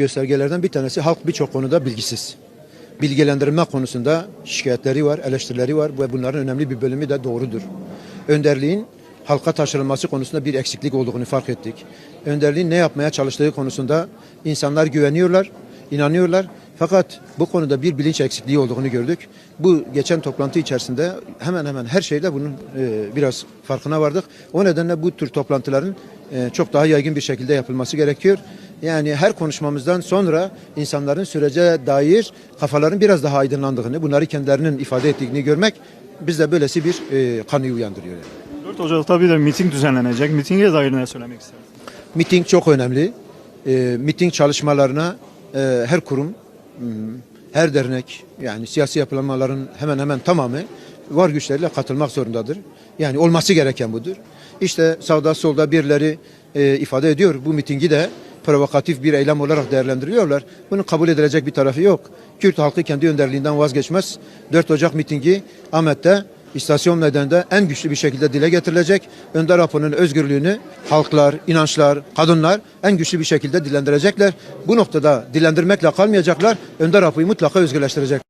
göstergelerden bir tanesi halk birçok konuda bilgisiz. Bilgilendirme konusunda şikayetleri var, eleştirileri var ve bunların önemli bir bölümü de doğrudur. Önderliğin halka taşırılması konusunda bir eksiklik olduğunu fark ettik. Önderliğin ne yapmaya çalıştığı konusunda insanlar güveniyorlar, inanıyorlar. Fakat bu konuda bir bilinç eksikliği olduğunu gördük. Bu geçen toplantı içerisinde hemen hemen her şeyde bunun e, biraz farkına vardık. O nedenle bu tür toplantıların e, çok daha yaygın bir şekilde yapılması gerekiyor. Yani her konuşmamızdan sonra insanların sürece dair kafaların biraz daha aydınlandığını, bunları kendilerinin ifade ettiğini görmek bizde böylesi bir e, kanıyı uyandırıyor. Yani. 4 Ocak'ta bir de miting düzenlenecek. Mitinge dair ne söylemek istersiniz? Miting çok önemli. E, miting çalışmalarına e, her kurum, her dernek, yani siyasi yapılanmaların hemen hemen tamamı var güçleriyle katılmak zorundadır. Yani olması gereken budur. İşte sağda solda birileri e, ifade ediyor. Bu mitingi de provokatif bir eylem olarak değerlendiriyorlar. Bunun kabul edilecek bir tarafı yok. Kürt halkı kendi önderliğinden vazgeçmez. 4 Ocak mitingi Ahmet'te İstasyon meydanında en güçlü bir şekilde dile getirilecek. Önder Apo'nun özgürlüğünü halklar, inançlar, kadınlar en güçlü bir şekilde dilendirecekler. Bu noktada dilendirmekle kalmayacaklar. Önder Apo'yu mutlaka özgürleştirecek.